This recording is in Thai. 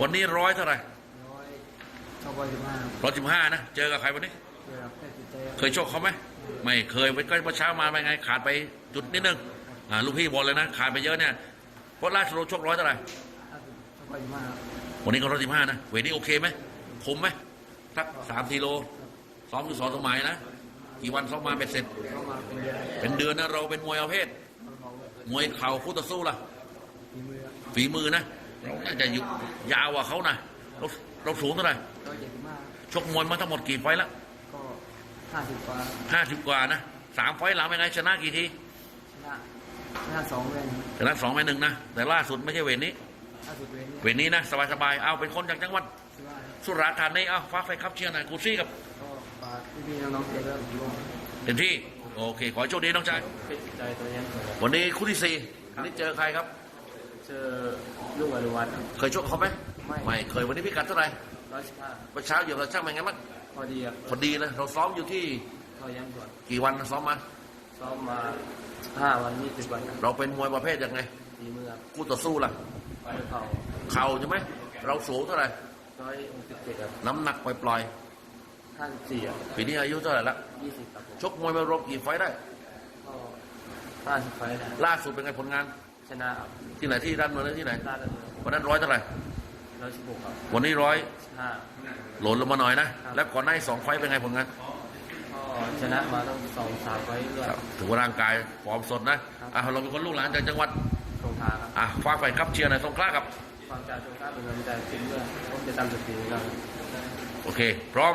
วันนี้ร้อยเท่าไหร่ร้อยเก้าร้อยสิบห้าร้อยสิบห้านะ เจอกับใครวันนี้เจอกับเพชรจิตเจเคยโชคเขาไหม ไม่เคยก็เมื่อเช้ามาไปไง ขาดไปจุดนิดนึงอ่าลูกพี่บอกเลยนะ ขาดไปเยอะเนี่ยเพราะล่าสุดเราชกร้อยเท่าไหร่ห้าสิบเก้าร้อยสิบห้าครับวันนี้ก็ร้อยสิบห้านะ เวทนี้โอเคไหมคมไหมสักสามทีโลซ้อมอยู่สองสมัยนะ กี่วันซ้อมมาเป็นเสร็จเข้ามาเป็นเดือนเป็นเดือนนะเราเป็นมวยประเภทเขาบอกมวยเข่าคู่ต่อสู้ล่ะ ฝีมือครับฝีมือนะ เราน่าจะอยู่ยาวกว่าเขานะเราเราสูงเท่าไหร่ร้อยเจ็ดสิบห้าชกมวยมาทั้งหมดกี่ไฟต์ละก็ห้าสิบกว่าห้าสิบกว่านะสามไฟต์หลังเป็นไงชนะกี่ทีชนะชนะสองเว้นชนะสองไปหนึ่งนะแต่ล่าสุดไม่ใช่เวทนี้ห้าสิบเว้นเวทนี้นะสบายๆเอาเป็นคนจากจังหวัดสิบห้าครับสุราษฎร์ธานีเอาฟ้าไฟครับเชียร์หน่อยกูซี่กับก็ฝากพี่ๆน้องๆเชียร์ด้วยผมร่วมเต็มที่โอเค ขอให้โชคดีน้องชายเพชรจิตใจตัวนี้วันนี้คู่ที่สี่วันนี้เจอใครครับเจอ ลูกอนุวัฒน์ครับ เคยชกเขาไหมไม่ ไม่เคยวันนี้พิกัดเท่าไหร่ร้อยสิบห้าเมื่อเช้าอยู่กับช่างเป็นไงบ้างพอดีครับพอดีเลยเราซ้อมอยู่ที่เขาย้ำก่อนกี่วันซ้อมมา ซ้อมมาห้าวันยี่สิบวันครับเราเป็นมวยประเภทยังไงฝีมือครับคู่ต่อสู้ล่ะ ไปเข่าเข่าใช่ไหมเราสูงเท่าไหร่ร้อยหกสิบเจ็ดครับน้ำหนักปล่อยห้าสิบสี่ครับๆปีนี้อายุเท่าไหร่ละยี่สิบครับผมชกมวยมารวมกี่ไฟต์ได้ก็ห้าสิบไฟล์นะล่าสุดเป็นไงผลงานช นะครับที่ไหนที่ด้านเมืองที่ไหนได้แล้ววันนั้นร้อยเท่าไหร่ร้อยสิบหกครับวันนี้ร้อยห้าหล่นลงมาหน่อยนะครับแล้วก่อนหน้าอีกสองไฟต์เป็นไงผลงานก็ชนะมาต้องสองสามไฟล์ด้วยครับถือว่าร่างกายฟอร์มสดนะอะเราเป็นคนลูกหลานจากจังหวัดตรงทางครับอะฝากแฟนครับเชียร์หน่อยสงขลาครับความจากตรงข้ามเป็นกำลังใจจริงด้วยผมจะตามสุดทีนะครับโอเค พร้อม